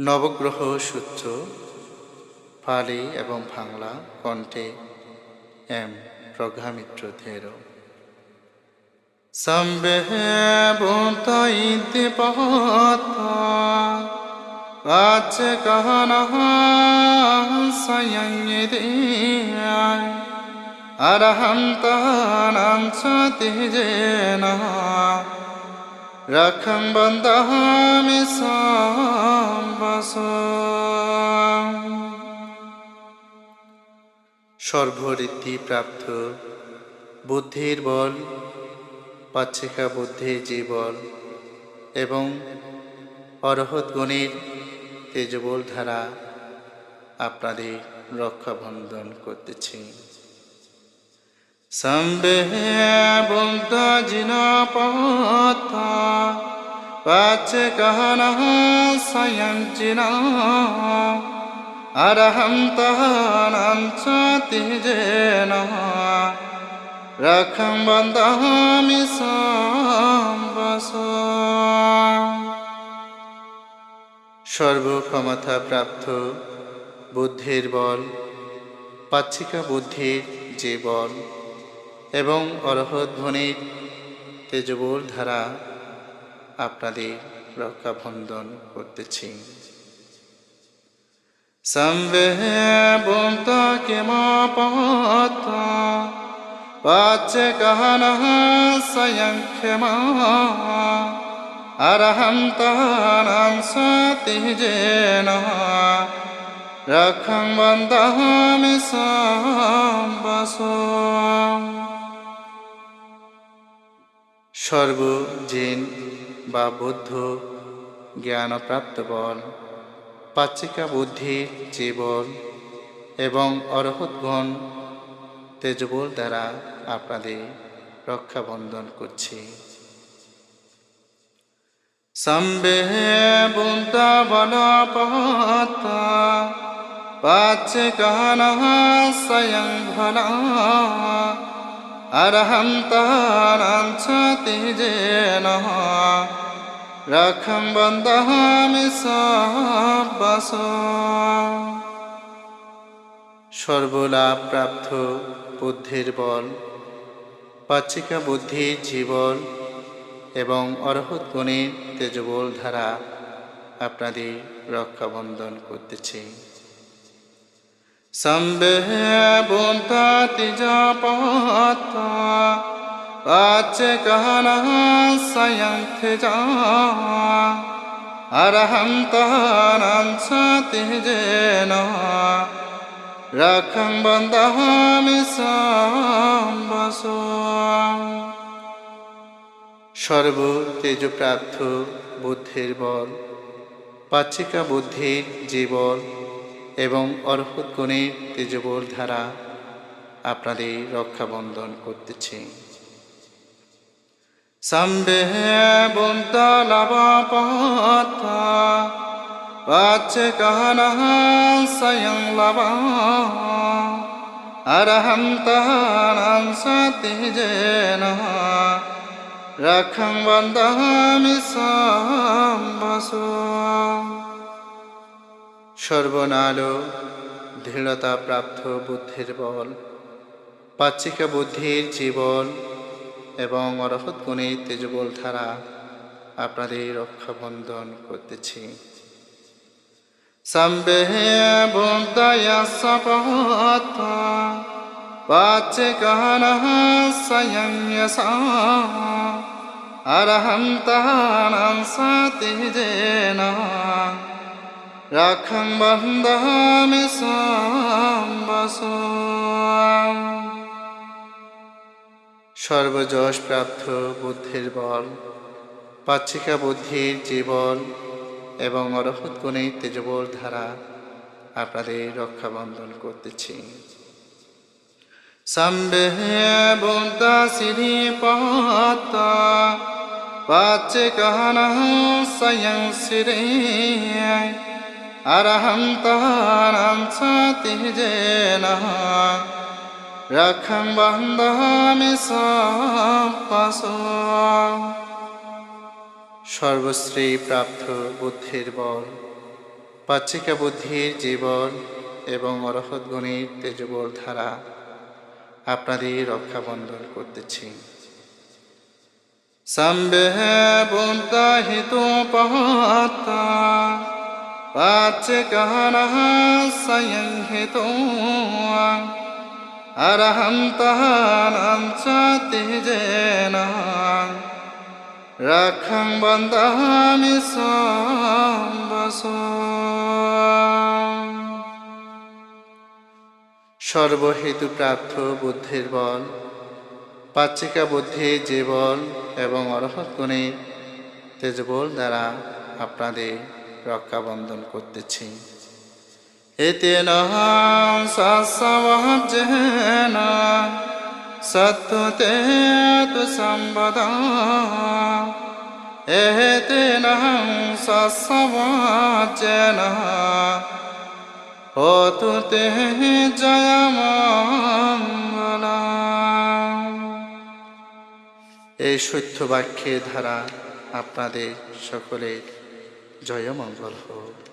নবগ্রহ সূত্র পালি এবং বাংলা কণ্ঠে এম প্রজ্ঞামিত্র ধের। সম্বে বুতইতে পহত আচ কহন রাখং বন্দামি সাম্বাস। সর্বঋদ্ধি প্রাপ্ত বুদ্ধির বল, পাচ্ছিকা বুদ্ধির জীবল এবং অরহৎ গণের তেজবল ধারা আপনাদের রক্ষাবন্ধন করতেছি। Sambe bolta jina pata Pache kahana sayam jina Araham tahanam chati jena Rakham bandhami sambasa সর্বক্ষমতা প্রাপ্ত বুদ্ধির বল পাচ্ছিকা বুদ্ধির যে বল এবং অরহধ্বনির তেজবুল ধারা আপনাদের রক্ষাবন্ধন করতেছি। সম্বেবন্ত কিমপত পাচ্যে গহন স্বয়ংক্ষেম অরহন্তানাম স্বতি জেন রক্ষং বন্দামি সম্বসম সর্ব জেন বা বুদ্ধ, জ্ঞানপ্রাপ্ত বল পাচিকা বুদ্ধির যে এবং অরহতগণ তেজবল দ্বারা আপনাদের রক্ষাবন্ধন করছি। সম্বে বুন্তা বল পহতা পাচে কানহ স্বয়ং अरहन्तानां च तेजेन रखं बन्दामि सर्वस সর্বলাভ প্রাপ্ত বুদ্ধির বল পাচ্ছিকা বুদ্ধির জীবন এবং অরহৎ গণের তেজবল ধারা আপনাদের রক্ষাবন্ধন করতেছি Sambe bhuntati japatta Pache kahana sayante jaha Arahanta nansati jena Rakhang bandhami sambhasa সর্ব তেজপ্রার্থ বুদ্ধের বল পাচিকা বুদ্ধির যে বল এবং অর্ভুত গুণের তেজবল ধারা আপনাদের রক্ষাবন্ধন করতেছে। সম্বে বুদ্ধ পাচ্ছে গহনা স্বয়ং লব অরহম তহনম সতি যেন রক্ষং বন্দামি সর্বনালো দৃঢ়তা প্রাপ্ত বুদ্ধির বল, পাচ্ছিকা বুদ্ধির জীবন এবং অরহত তেজবল ধারা আপনাদের রক্ষাবন্ধন করতেছি। সম্বেহে ভোগদয়া সপহত পাচে রাখাং বন্ধামি সর্বযশ প্রাপ্ত বুদ্ধির বল, পাচ্ছিকা বুদ্ধির জীবন এবং অরহত গুণের তেজবর ধারা আপনাদের রক্ষাবন্ধন করতেছি। সম্বেহে বুদ্ধা সিঁড়ি পহতা পাচ্ছে কাহানা সয়ং সিরে अरहन्तानां सति जेन रखं बन्धामि सम्पसो সর্বশ্রী প্রাপ্ত বুদ্ধির বল পাচ্ছিকা বুদ্ধির জীবন এবং অরহৎ গণিত তেজবর ধারা আপনাদের রক্ষা বন্ধন করতেছি সম্বে বুন্তা হিতু পহতা অরহন্তানম চ তেজেন রাখং বন্দামি সম্বস সর্বহেতু প্রার্থ বুদ্ধির বল পাচ্চিকা বুদ্ধি যে বল এবং অরহৎ গুণে তেজবল দ্বারা আপনাদের রক্ষা বন্ধন করতেছি এতেন সৎসবজেন সত্যতে তু সম্বদা এতেন সৎসবজেন হতু তে জয়মঙ্গল। এই সত্য বাক্যের ধারা আপনাদের সকলের জয়মঙ্গল হোক